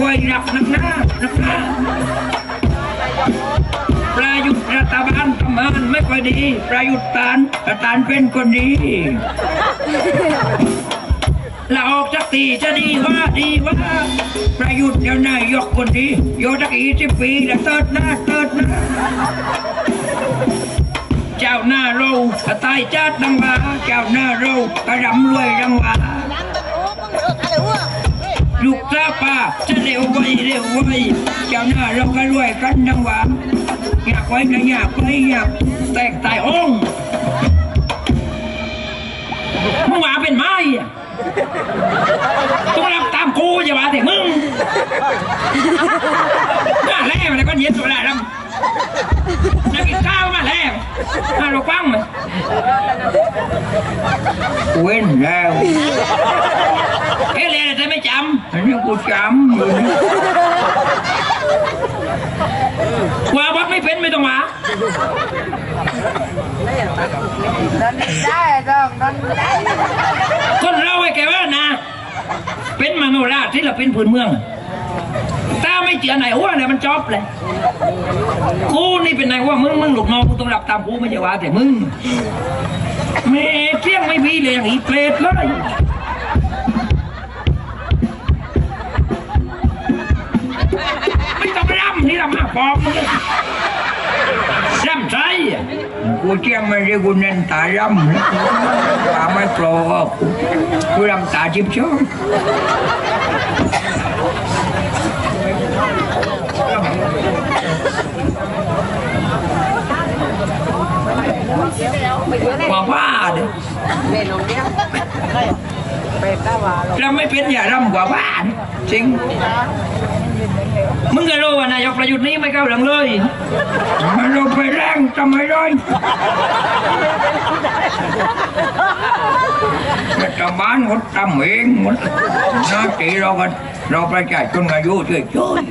ไว้รักนักหน้านักหน้าประยุทธ์รัฐบาลทำงานไม่ค่อยดี ประยุทธ์ตานตานเป็นคนดีลาออกจากตีจะดีว่าดีว่า ประยุทธ์เดี๋ยวนายกคนดีโยตักอีสิบปีแล้วเติร์ดหน้าเติร์ดหน้าเจ้าหน้าเราตายจัดดังว่า เจ้าหน้าเรากระดำรวยดังว่า ลูกตาป้าจะเร็วไวเร็วไวเจ้าหน้าเราก็รวยกันนังว่าอยากไว้ก็อยากไว้อยากแตกตายองค์มึงว่าเป็นไม้อะ ตามกูอย่าว่าแต่มึงมาแล้วแล้วก็เย็นตัวแล้วนักกินข้าวมาแล้วมาเราฟังไหมเว้นแล้วเฮ้ยเลยแต่ไม่จำอันนี้กูจำอยู่นี่ว่าวัดไม่เป็นไม่ต้องมาได้ต้องต้องได้คนเราไอ้แกว่านะ เป็นมโนราชที่เราเป็นพื้นเมืองถ้าไม่เจอไหนหัวเนี่ยมันจอบเลยกูนี่เป็นไหนว่ามึงมึงหลุกนองกูต้องรับตามกูไม่ใช่ว่าแต่มึงแม่เที่ยงไม่มีเลยอย่างอีเปรตเลยไม่ต้องรำนี่รำมาปอบมึง กูเที่ยงไม่ได้กูเน้นตารำนะตาไม่โปรกูกูรำตาจิบช่องว่าว่าเด้อ เมนูเนี้ยเป็ดตาวาลเราไม่เป็นอย่ารำกว่าว่าเด้อจริงมึงก็รู้ว่านายกประยุทธ์นี้ไม่เข้าหลังเลยมันเราไปแรงทำไมได้รัฐบาลหมดทำเองหมดหน้าที่เราก็เราประชาชนอายุช่วยช่วย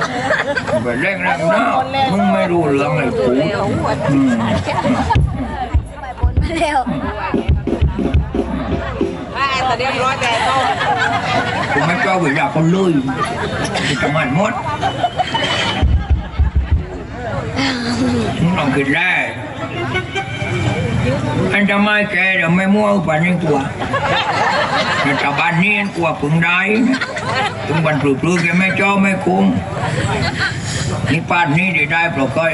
ๆไปแรงแรงนะมึงไม่รู้เรื่องเลยกูอืมไปบนมาเร็วอ่า แต่เรียบร้อยแต่ต้องผมไม่ชอบเวลาคนเลยจะทำงานหมดลองคิดได้อันจะไม่แกเดี๋ยวไม่มั่วป่านนี้ตัวแต่ชาวบ้านนี่กลัวพึ่งได้ถึงบันปลื้อๆแกไม่ชอบไม่คุ้มนี่ปานนี้ได้ได้ปล่าก้อย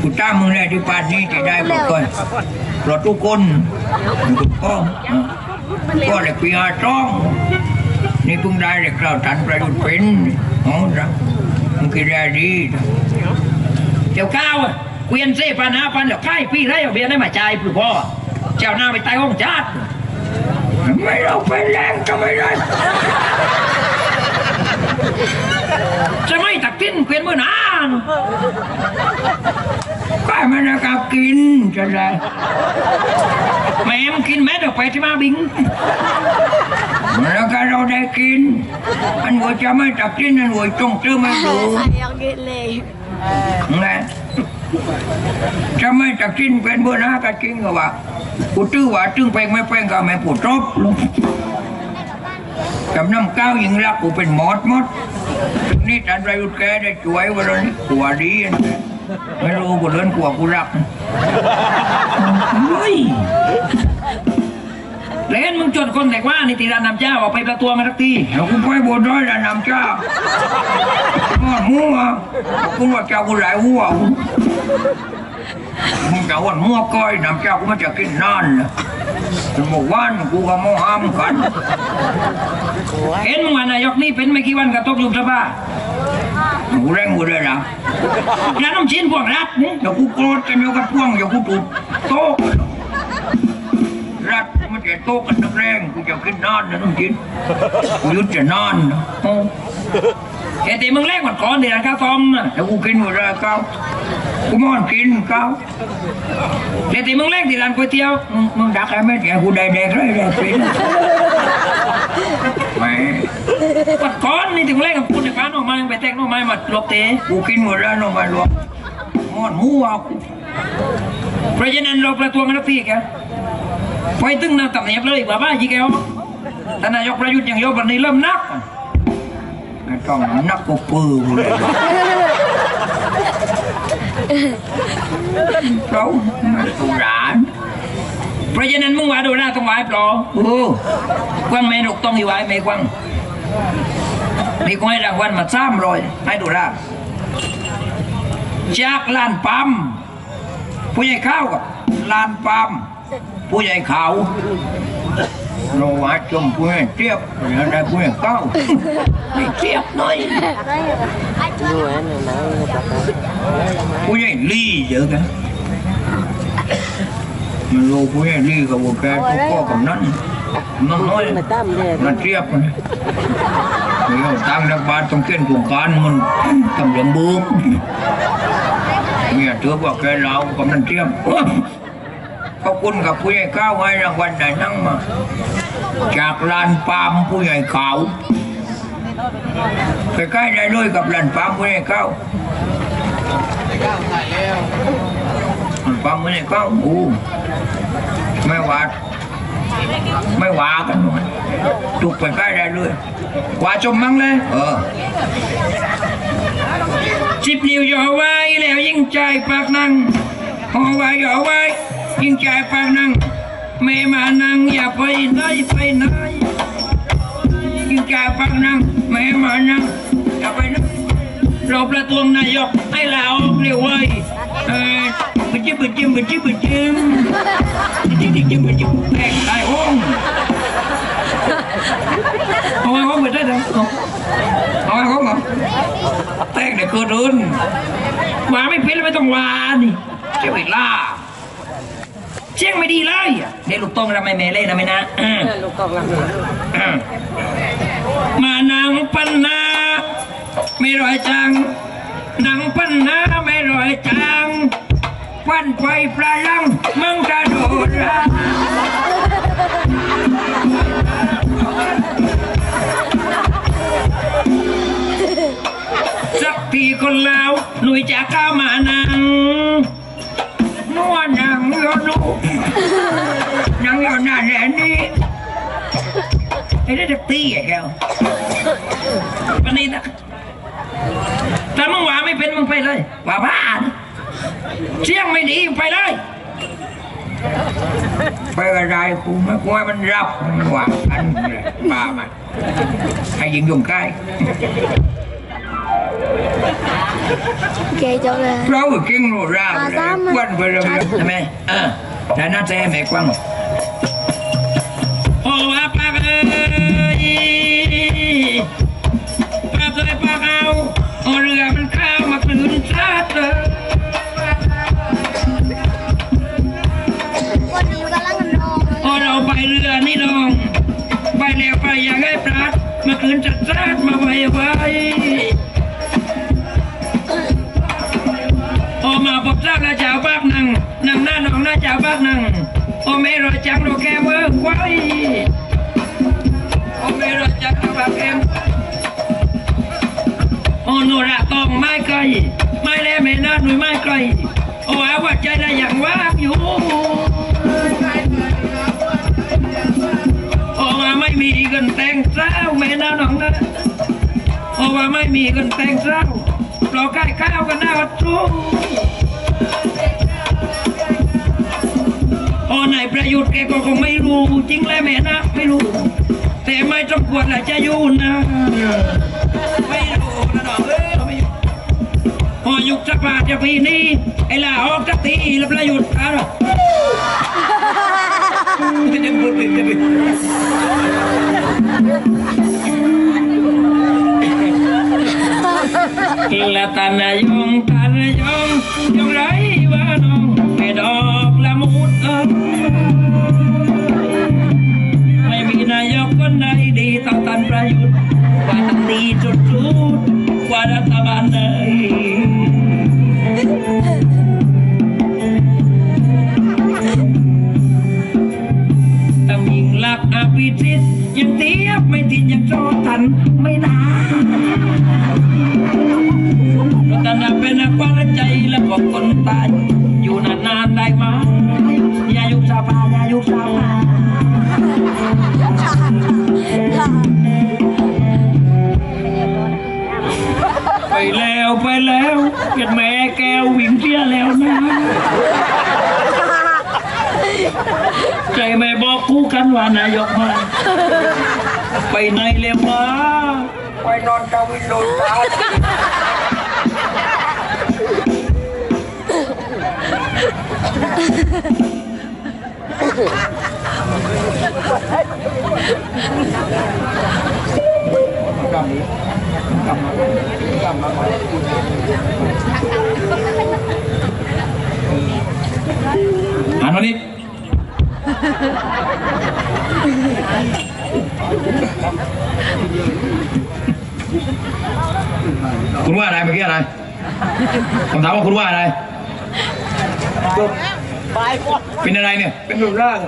กูจ้างมึงเลยที่ปานนี้จะได้ปล่าก้อย ราะทุกคนทุกข้องก็เลยปีอาจ้อง นี่เพิ่งได้เลยกล่าวทันประยุทธ์เป็นอ๋อนะมันคือได้ดีเดี๋ยวข้าวอะเกวียนเซ่ปันหาปันเดี๋ยวใกล้พี่ไรเอาเบียร์ได้มาจ่ายพี่พ่อเจ้าหน้าไปตายห้องจัดไม่เราไปแรงก็ไม่ได้ จะไม่ตักกินเกวียนเมื่อนานก็ไม่ได้กับกินจะได้แม่มนกินแม่เดี๋ยวไปที่มาบิงแล้วก็เราได้กิน อันหัวจะไม่ตักกินอันหัวจงซื้อไม่รู้ใส่ยังกินเลยนะจะไม่ตักกินเป็นเบอร์หน้าก็จริงก็ว่ากูตื้อว่าตึงแปลงไม่แปลงก็ไม่ปวดรบ จำน้ำก้าวยิงรักกูเป็นหมอดหมดนี่ท่านประยุทธ์แกได้ช่วยวันนี้กลัวดีนะไม่รู้กูเลื่อนกลัวกูรักเฮ้ยเล่นมึงจนคนแต่ว่านี่ตีรานนำเจ้าออกไปประตัวมาทักทีเราคุณไปบนด้อยรานนำเจ้าหัวหัวคุณว่าเจ้ากูหลายหัวมึงจะวันหัวก้อยนำเจ้ากูไม่จะกินนานนะ มึงบอกว่ากูกับโมห้ามกันเห็นมึงว่านายกนี่เป็นไม่กี่วันกระตกยุบสภากูแรงกูเลยนะร้านน้ำชิ้นพวกรัฐนี่เดี๋ยวกูโกรธกันเดี๋ยวกับพวงเดี๋ยวกูถูกโต๊ะรัดมันจะโตกันนักแรงกูจะกินนอนนะน้องจินกูยุดจะนอนนะ โอ้แกตีมึงแรกก่อนก่อนเดี๋ยวข้าวต้มนะแล้วกูกินหมดแล้วข้ากูมอนกินข้าวแกตีมึงแรกที่ร้านก๋วยเตี๋ยวมึงดักไอ้แม่แกกูได้แดกเลยได้เป็นแหม่ปัดก้อนนี่ถึงแรกกับกูในฟ้าหน่อไม้ไปแตกหน่อไม้มาหลบเตะกูกินหมดแล้วหน่อไม้หลบมอนหัวกูเพราะฉะนั้นเราประท้วงกันทุกทีแกไปตึงน้ำตับเนียบเลยบ้าบ้าจีแกวตท่านนายกประยุทธ์ย่างโยบันนี้เริ่มนัก ต้องนักกูปือกูเลยเราม่ต้องหลานเพราะฉะนั้นมึงว่าดูหน้าต้องไหวปลอโอ้กวางไม่ถูกต้องอีไหวไม่กวางมีกวางให้รางวัลมาซ้ำรอยให้ดูหน้าจากลานปั๊มผู้ใหญ่ข้าวกับลานปั๊มผู้ใหญ่ขาวเรา ว่าจมผู้ใหญ่เทียบแล้วได้ผู้ใหญ่เก้าไม่เทียบหน่อย Dua ni nak pakai. ผู้ใหญ่ลี่เยอะกันมันโลผู้ให ขอกับนั้นมันน้อย Matam dia. มันเทียบกันเดี๋ยวตั้งรัฐบาลต้องเก้นโครงการมันตำเหลืองบุกเนี่ยถือว่าแกเรากับมันเทียบขอบคุณกับผู้ใหญ่ข้าวให้รางวัลได้นั่งมา จากลานปามผู้ใหญ่ขาวไปใกล้ได้เลยกับลานปามผู้ใหญ่ข้าวลานปามผู้ใหญ่ข้าวโอ้ไม่หวาดไม่หวากันหมดถูกไปใกล้ได้เลยกว่าชมมั้งเลยเออจิบนิ้วย่อไว้แล้วยิ่งใจปากนั่งห่อไว้ย่อไว้ ยิ่งใจปากนั่งไม่มานั่งอย่าไปไหนไปไหนยิ่งใจปากนั่งไม่มานั่งอย่าไปไหนเราประท้วงนายกให้ลาออกเร็วไว้เออบึจิ้มบึจิ้มบึจิ้มบึจิ้มบึจิ้มบึจิ้มบึจิ้มแตกตายห้องเอาไว้ห้องไปได้เลยเอาไว้ห้องเหรอแตกเด็กเกิดอื่นมาไม่เป็นแล้วไม่ต้องวานี่เจ้าเวลา เชียงไม่ดีเลยเดี๋ยวลูกต้องทำไมแม่เล่นนะไม่นะอ่า Lu kau lah. อ่ามานังปันนา ไม่รอยจังนังปันนาไม่รอยจังวันไฟปลาลังมึงกระโดดละสักทีคนแล้วหนุ่ยจะก้ามานัง นังยอนุนังยอหน้าแหนนี่ไอ้ได้จะตีไอ้แกววันนี้นะถ้ามึงว่าไม่เป็นมึงไปเลย ว่าบ้านเสียงไม่ดีไปเลยไปอะไรกูไม่กลัวมันรับมันว่าอันบ้ามาให้ยิงยุงใกล้ โอเคจบเลย เราเก่งโนราเลยควันไปเลยใช่ไหมเออแต่น่าจะให้แม่กว้างโอ้ว่าปากเอ้ยปากเลยปากเอาเอาเรือมันข้าวมาคืนชาติเลยวันนี้กำลังนอนเลยพอเราไปเรือนี่น้อง ไปแล้วไปอย่างไอ้ปลาดเมื่อคืนจัดจ้านมาไว้ไว้ จ้าบ้ากนังนังหน้าน้องหน้าเจ้าบ้ากนังโอไม่รอจังโรแกเวิร์กไว้โอไม่รอจังโรแกแกมโอโนระตองไม่ไกลไม่แลไม่น่าหนุ่ยไม่ไกลโอ้อาว่าใจได้อย่างว่างอยู่โอว่าไม่มีเงินแต่งเจ้าแม่นาหนองนะโอว่าไม่มีเงินแต่งเจ้าเราใกล้ข้าวกันหน้าวัดทุ่ง อ้นประยุทธ์แกก็คงไม่รู้ จริงแล้วแม่นะ ไม่รู้ แต่ไม่ต้องควรแหละจะยู่นะ ไม่รู้นะน้องเอ้ยไม่รู้พอยุคสภาจะปีนี้ ไอ้ลาออกสักทีแล้วประยุทธ์อะจะจะพูดจะไปละตานายงตานายงยงไรว่าน้องแม่ดอก ไม่มีนายกคนใดดีเท่าตันประยุทธ์ว่าตันดีจุดจุดกว่ารัฐบาลใดต้องยิงลักอภิสิทธิ์ยังเทียบไม่ติดยังโจทันไม่นานรัตนาเป็นนักวาใจและบอกคนตายอยู่นานๆได้ไหม ไปแล้วไปแล้วเกดแม่แกวิ่งเสียแล้วนะใจแม่บอกคู่กันว่านายกมา ไปไหนเลยวะไปนอนกับวินโดว์าอะไรเมื่อกี้อะไรผมถาม ว่าคุณว่าอะไรเป็นอะไรเนี่ย เป็นรูปร่าง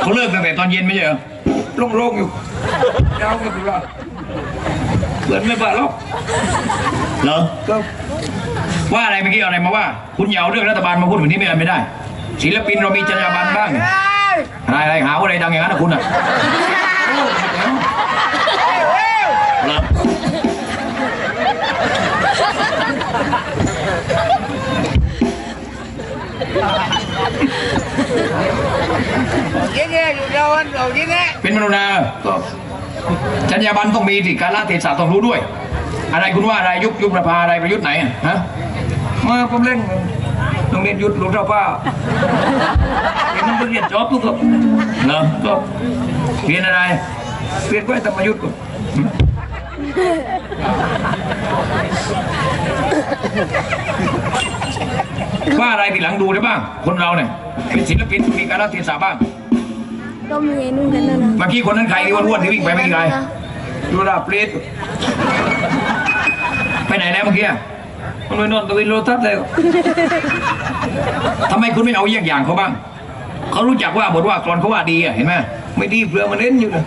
เขาเลิกตั้งแต่ตอนเย็นไม่ใช่เหรอโล่งๆอยู่ยาวกันอยู่ละเหมือนไม่บาหรอกเหรอว่าอะไรเมื่อกี้เอาอะไรมาว่า คุณอย่าเอาเรื่องรัฐบาลมาพูดแบบนี้ไม่ได้ไม่ได้ ศิลปินเรามีจรรยาบรรณบ้างอะไรอะไรหาว่าอะไรดังอย่างนั้นนะคุณอะเหรอ ยิงเงี้ยอยู่เดียววันเรายิงเงี้ยเป็นมนุษย์นาก็จรรยาบรรณต้องมีสิการละเทศะต้องรู้ด้วย อะไรคุณว่าอะไรยุคยุคประภาอะไรประยุทธ์ไหนอะฮะมาผมเล่นโรงเรียนยุทธหลวงเจ้าป้าเห็นมันเรียนจอบทุกคนเหรอก็เรียนอะไรเรียนไว้ธรรมยุทธ์ก่อน ว่าอะไรทีหลังดูได้บ้าง คนเราเนี่ยเป็นศิลปินมีการรัเทศะบ้างก็มีนู่นกันนะนะเมื่อกี้คนนั้นใครที่อ้วนๆที่วิ่งไปไม่กี่ไรดูดาเปรตไปไหนแล้วเมื่อกี้อะมันไปนอนตะวินโรทัศน์เลยทำไมคุณไม่เอาเยี่ยงอย่างเขาบ้างเขารู้จักว่าบทว่ากรอนเขาว่าดีอะเห็นไหมไม่ดีเปลือมันเล่นอยู่เลย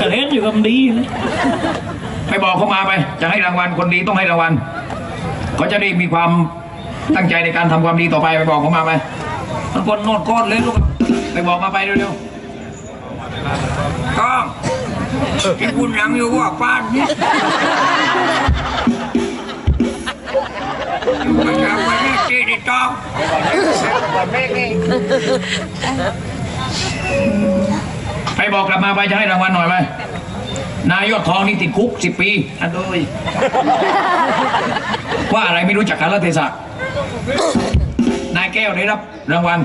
ก็เล่นอยู่กับดีนะไปบอกเขามาไป จะให้รางวัลคนดีต้องให้รางวัล เขาจะได้มีความตั้งใจในการทำความดีต่อไปไปบอกเขามาไปมันคนโนดก้อนเลยลูกไปบอกมาไปเร็วๆก้องที่คุณหลังอยู่ว่าป้านเนี่ยไม่อยากไปนี่ดิจองไปบอกกลับมาไปจะให้รางวัลหน่อยไหม นายยอดทองนี่ติดคุกสิบปีอันโดยว่าอะไรไม่รู้จักการละเทศะนายแก้วได้รับรางวัล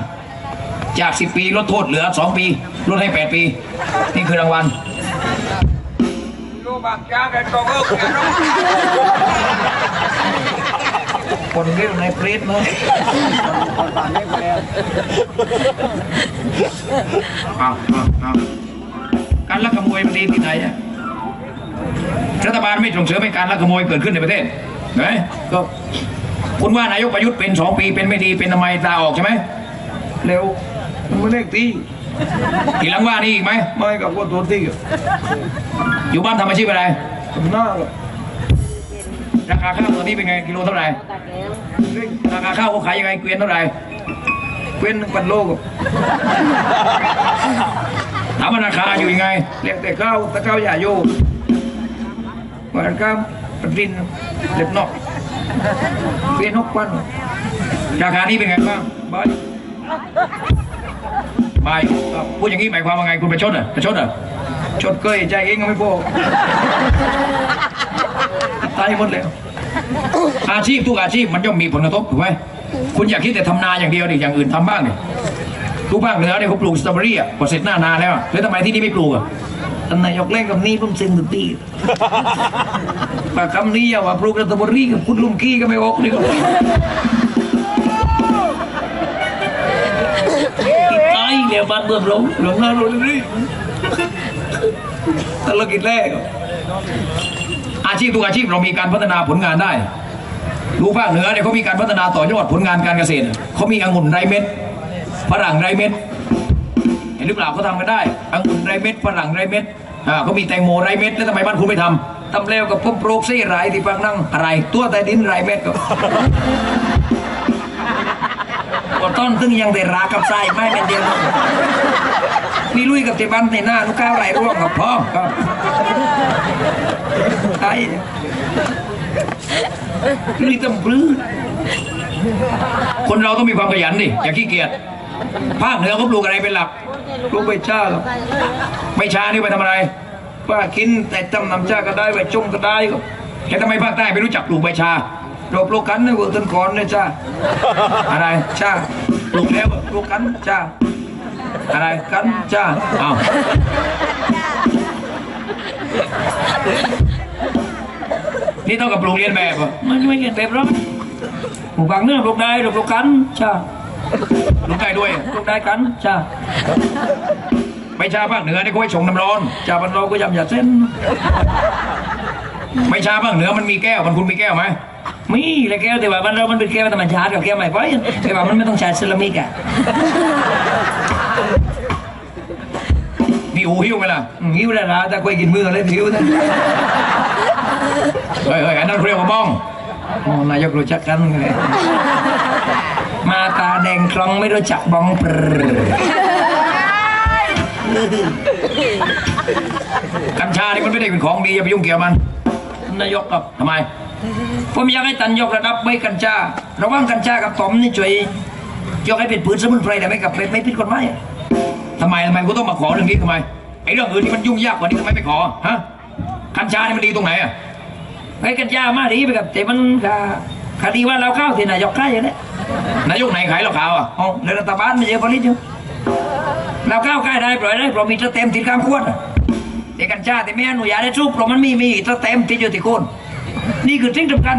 จากสิบปีลดโทษเหลือสองปีลดให้แปดปี นี่คือรางวัลรู้บางจ้าได้ตรงเออคนเรียกในเฟรดเนาะอ้าวอ้าวอ้าวการลักขโมยมันดีที่ไหนอะ รัฐบาลไม่ส่งเสริมให้การลักขโมยเกิดขึ้นในประเทศเห็นไหมก็คุณว่านายกประยุทธ์เป็นสองปีเป็นไม่ดีเป็นทำไมลาออกใช่ไหมเร็วมันไม่เลขตีทีหลังว่านี่อีกไหมไม่กับว่าตัวตีอยู่บ้านทำอาชีพอะไรทำหน้าราคาข้าวตอนนี้เป็นไงกิโลเท่าไหร่ราคาข้าวเขาขายยังไงเกวียนเท่าไหร่เกวียนหนึ่งพันโลกถามว่าราคาอยู่ยังไงเรียกแต่ข้าวตะข้าวอย่าโยห วานข้าวปรินเล็บนอกเกวียนกพันราคานี้เป็นไงบ้างบายบายพูดอย่างนี้หมายความว่าไงคุณประชดเหรอะประชดเหรอะชดเกยใจเองก็ไม่พอตายหมดเลยอาชีพทุกอาชีพมันย่อมมีผลกระทบถูกไหมคุณอย่าคิดแต่ทำนาอย่างเดียวดิอย่างอื่นทำบ้างดิทุกภาคเหนือเนี่ยเขาปลูกสตรอเบอรี่อะพอเสร็จหน้านาแล้วแล้วทำไมที่นี่ไม่ปลูกอะ ท่านนายกเล่นกับนี่เพิ่งเซ็นถึงตีปากคำนี้อย่าว่าปลูกรอเบอรี่กับคุณลุงกี้ก็ไม่ออกนี่ก็ตายเดี๋ยวบ้านเมืองหลงหลงหน้าหลงนี่ธุรกิจแรกอาชีพทุกอาชีพเรามีการพัฒนาผลงานได้ดูภาคเหนือเนี่ยเขามีการพัฒนาต่อยอดผลงานการเกษตรเขามีองุ่นไรเม็ดฝรั่งไรเม็ดเห็นหรือเปล่าเขาทำกันได้องุ่นไรเม็ดฝรั่งไรเม็ด อ่าเขามีแตงโมไรเม็ดแล้วทำไมบ้านคุณไม่ทำทำแล้วกับพวกโปรซี่ไรที่ฟังนั่งอะไร ตัวแต่ดินไรเม็ดก็ว่าต้นตึงยังแต่รากับไส้ไม่เป็นเดียวกันพี่ลุยกับเตบันในหน้าลูกก้าวไหลร่วงกับพ่อครับไอ้ลุยตำปลื้อคนเราต้องมีความขยันดิอย่าขี้เกียจภาคเหนือเขาปลูกอะไรเป็นหลัก ลูกใบชาครับใบชานี่ไปทำอะไรป้ากินแต่ตำน้ำชาก็ได้ใบจงก็ได้ครับแต่ทำไมภาคใต้ไม่รู้จักปลูกใบชาเราปลูกกันนะเวอร์ต้นคอนเลยจ้าอะไรชาปลูกแล้วปลูกกันชาอะไรกันจ้าอ้าวนี่ต้องกับปลูกเรียนแบบเหรอมันไม่เรียนแบบหรอกปลูกบางเนื้อปลูกได้หรือปลูกกันชาป ลูกได้ด้วยปลูกได้กันชาไม่ชาภาคเหนือนี่เขาไว้ชงน้ำร้อนชาบันเราก็ยำหยาดเส้น ไม่ชาภาคเหนือมันมีแก้วมันคุณมีแก้วไหมมีเลยแก้วแต่ว่ามันเรามันเป็นแก้วธรรมชาติกับแก้วใหม่เพราะแต่ว่ามันไม่ต้องใช้เซรามิกอะมีหูหิ้วไหมล่ะอืมหิ้วได้ละแต่คุยกินมือเลยหิ้วนะเฮ้ยเฮ้ยอันนั้นเขาเรียกว่าบ้องอ๋อนายกรู้จักกันเลย มาตาแดงคลองไม่รู้จักบ้องเปรกัญชานี่มันไม่ได้เป็นของดีอย่าไปยุ่งเกี่ยวมันนายกครับทำไม ผมอยากให้ตันยกระดับใบกัญชา ระว่างกัญชากับตอมนี่ช่วยยกให้เป็นปืนสมุนไพรแต่ไม่กับไม่ไม่ผิดกฎหมายทำไมทำไมกูต้องมาขอเรื่องนี้ทำไมไอ้เรื่องอื่นที่มันยุ่งยากกว่านี้ทำไมไม่ขอฮะกัญชานี่มันดีตรงไหนอะไอ้กัญชามาดีไปกับแต่มันก็ คดีว่าเราเข้าที่นายกใกล้อย่างนี้นายกไหนขายเราขาวอะอ๋อในรัฐบาลไม่ใช่ผลิตอยู่เราเข้าใกล้ได้ปล่อยได้เพราะมีสเต็มติดข้างขวดอะไอ้กัญชาที่ไม่อนุญาตให้สูบเพราะมันมีมีสเต็มที่อยู่ที่โคนนี่คือสิ่งสำคัญ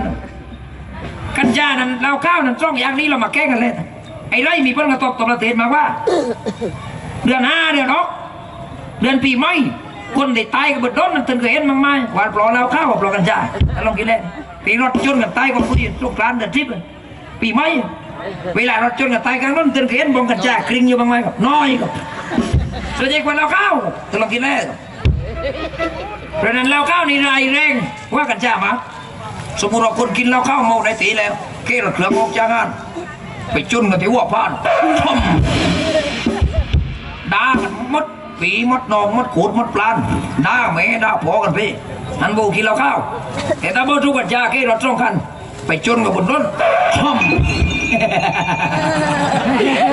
กัญชานั้นเราข้าวนั้นต้องอย่างนี้เรามาแก้กันเลยไอ้ไรมีผลกระทบต่อประเทศมากว่า เดือนห้าเดือนหกเดือนปีใหม่คนที่ตายกับบดร้อนนั้นตึงเคยเห็นมั้งไหมหวานปลอเราข้าวกับปลอกัญชาถ้าลองกินเล่น ปีรถชนกันตายกับผู้ที่สงกรานต์เดือนทิพย์ปีใหม่เวลารถชนกันตายกลางนั้นเตึงเคยเห็นบองกัญชากริ่งอยู่บ้างไหมครับน้อยครับส่วนใหญ่กว่าเราข้าวครับถ้าลองกินเล่นเพราะนั้นเหล้าข้าวนี่รายแรงว่ากันจ้ามาสมมติเราคนกินเหล้าข้าวเมาได้ตีแล้วเกลือเครื่องออกจากงาน ไปจุนกันที่หัวพานทอมด่ากันหมดปีหมดนองหมดขูดหมดปลานด่าแม่ด่าพอกันพี่ อันโบกินเหล้าข้าว แต่ถ้าโบทุกกันจ้าเกลือตรงกัน ไปจนกับบนรถท่อม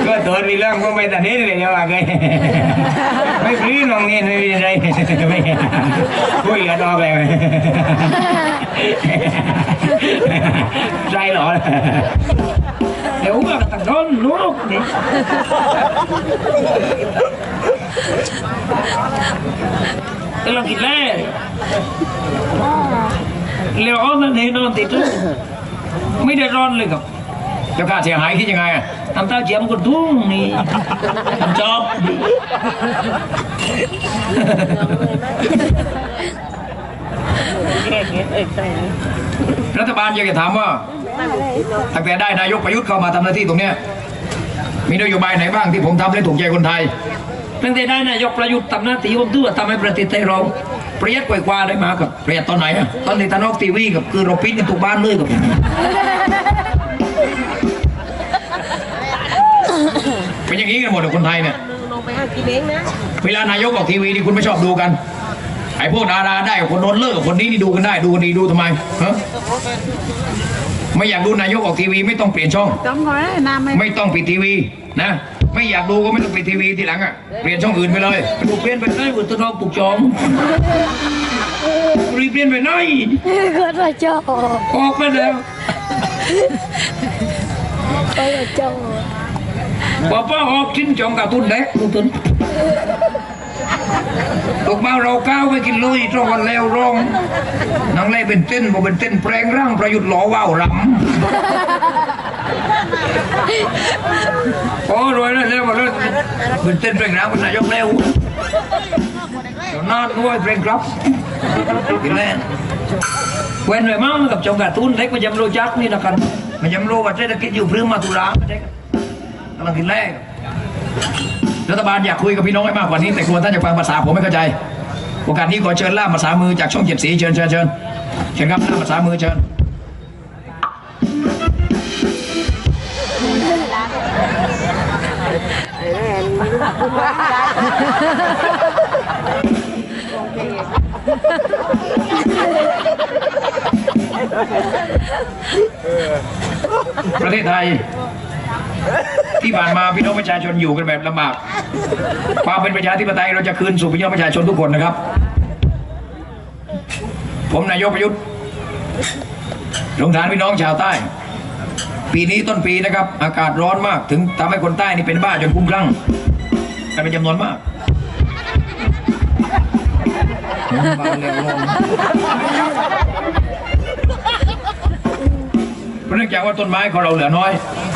ก็ตัวมีเรื่องก็ไม่แต่นี้เลยเดี๋ยว่าไงไม่ฟรีน้องนี่ไม่มีอะไรไม่คุยกันออกเลยใจหรอเดี๋ยวว่าตัดโดนลูกนี่ ก็ลองกินแล้วเลี้ยวอ้อมนั่นเองนอนติดเลยไม่ได้ร้อนเลยครับเจ้าข้าเสียหายคิดยังไงอะทำเต้าเจียมก็ทุ่งนี่ทำจอบรัฐบาลอยากจะถามว่าตั้งแต่ได้นายกประยุทธ์เข้ามาทำหน้าที่ตรงเนี้ยมีนโยบายไหนบ้างที่ผมทำและถูกใจคนไทย ตั้งแต่ได้นายกประยุทธ์ทำหน้าที่ผมถือว่าทำให้ประเทศไทยเราประหยัดกว่าๆได้มากับประหยัดตอนไหนอะตอนในตานอกทีวีกับคือเราปิดกันทุกบ้านเลยกับเป็นอย่างนี้กันหมดเลยคนไทยเนี่ยลงไปหากินเองนะเวลานายกออกทีวีนี่คุณไม่ชอบดูกันไอ้พวกดาราได้กับคนโน้นเลิกกับคนนี้นี่ดูกันได้ดูกันดีดูทำไมฮะไม่อยากดูนายกออกทีวี ไม่ต้องเปลี่ยนช่องต้องขอได้น้ำไหมไม่ต้องปิดทีวีนะ ไม่อยากดูก็ไม่ต้องปิดทีวีทีหลังอะ เปลี่ยนช่องอื่นไปเลยดูเปลี่ยนไปได้บุตรทองปลุกจองรีบเปลี่ยนไปหน่อยก็จะจอออกมาแล้วก็จะจอป้าป้าออกชิ้นจองกับตุนเล็กตุนตุนลูกมาเราก้าวไปกินลุยตรงวันแล้วร้องนังเล่เป็นเต้นบอกเป็นเต้นแปลงร่างประยุทธ์หล่อว่าวรำ โอ้รวยแล้วแล้วมาเลยเป็นเต้นแปลงร่างเป็นนายกแล้วเดี๋ยวนานด้วยเพลงครับกินแล้วเว้นไว้มั้งกับจงการ์ตูนเล็กมันยำโลจักนี่นะกันมันยำโลว่าเศรษฐกิจอยู่พรึ้งมาตุลาไม่ได้กำลังกินแรกรัฐบาลอยากคุยกับพี่น้องให้มากกว่านี้ แต่กลัวท่านจะฟังภาษาผมไม่เข้าใจโอกาสนี้ขอเชิญล่ามภาษามือจากช่องเจ็ดสีเชิญเชิญเชิญเชิญครับล่ามภาษามือเชิญ ประเทศไทย ที่ผ่านมาพี่น้องประชาชนอยู่กันแบบลำบากความเป็นประชาธิปไตยเราจะคืนสู่พี่น้องประชาชนทุกคนนะครับ ผมนายกประยุทธ์สงสารพี่น้องชาวใต้ ปีนี้ต้นปีนะครับ อากาศร้อนมากถึงทำให้คนใต้นี่เป็นบ้าจนคุ้มคลั่ง กันเป็นจำนวนมากเบาเร็วลงเพราะเนื่องจากว่าต้นไม้ของเราเหลือน้อย